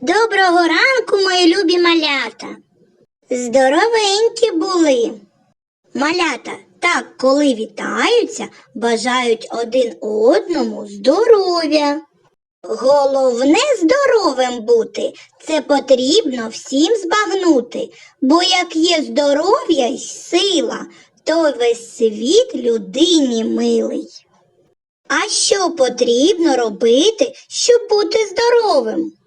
Доброго ранку, мої любі малята. Здоровенькі були. Малята так, коли вітаються, бажають один одному здоров'я. Головне здоровим бути, це потрібно всім збагнути, бо як є здоров'я й сила, то весь світ людині милий. А що потрібно робити, щоб бути здоровим?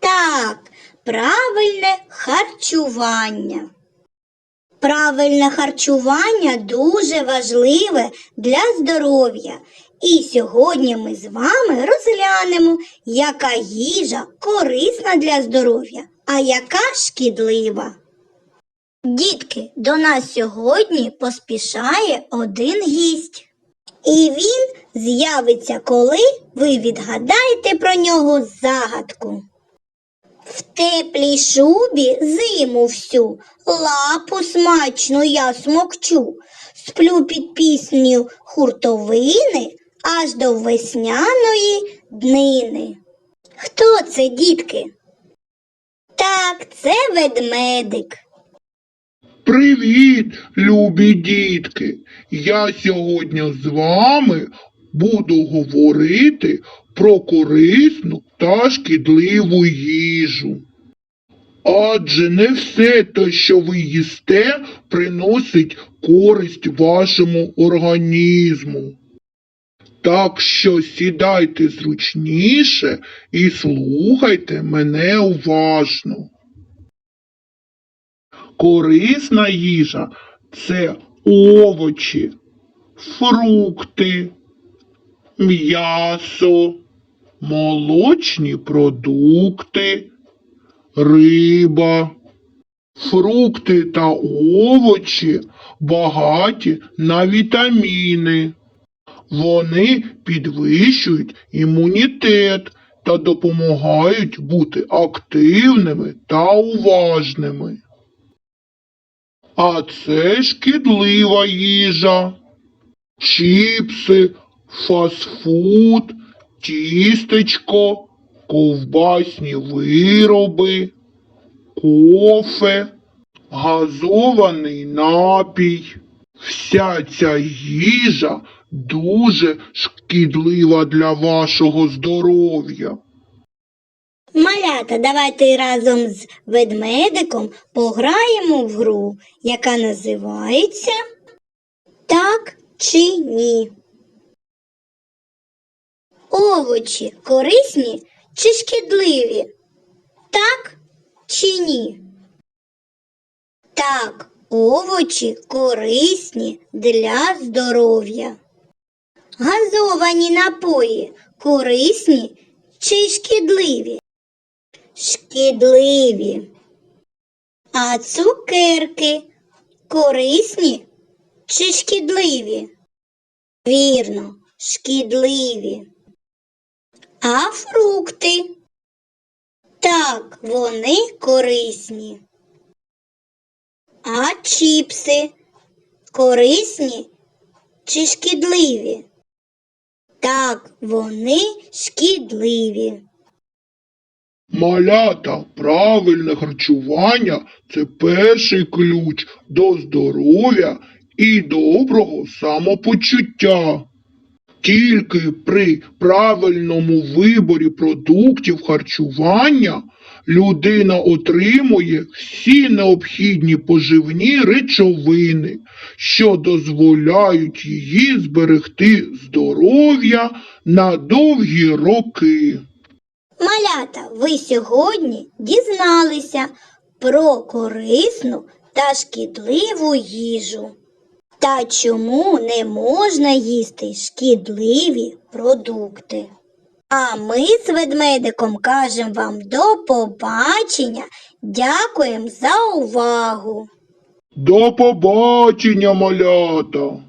Так, правильне харчування. Правильне харчування дуже важливе для здоров'я. І сьогодні ми з вами розглянемо, яка їжа корисна для здоров'я, а яка шкідлива. Дітки, до нас сьогодні поспішає один гість. І він з'явиться, коли ви відгадаєте про нього загадку. В теплій шубі зиму всю, лапу смачну я смокчу, сплю під пісню хуртовини аж до весняної днини. Хто це, дітки? Так, це ведмедик. Привіт, любі дітки! Я сьогодні з вами буду говорити про корисну та шкідливу їжу. Адже не все те, що ви їсте, приносить користь вашому організму. Так що сідайте зручніше і слухайте мене уважно. Корисна їжа це овочі, фрукти, м'ясо, молочні продукти, риба. Фрукти та овочі багаті на вітаміни. Вони підвищують імунітет та допомагають бути активними та уважними. А це шкідлива їжа. Чіпси, фастфуд, тістечко, ковбасні вироби, кофе, газований напій. Вся ця їжа дуже шкідлива для вашого здоров'я. Малята, давайте разом з ведмедиком пограємо в гру, яка називається Так чи ні. Овочі корисні чи шкідливі? Так чи ні? Так, овочі корисні для здоров'я. Газовані напої корисні чи шкідливі? Шкідливі. А цукерки корисні чи шкідливі? Вірно, шкідливі. А фрукти? Так, вони корисні. А чіпси корисні чи шкідливі? Так, вони шкідливі. Малята, правильне харчування це перший ключ до здоров'я і доброго самопочуття. Тільки при правильному виборі продуктів харчування людина отримує всі необхідні поживні речовини, що дозволяють їй зберегти здоров'я на довгі роки. Малята, ви сьогодні дізналися про корисну та шкідливу їжу. Та чому не можна їсти шкідливі продукти? А ми з ведмедиком кажемо вам до побачення. Дякуємо за увагу. До побачення, малята!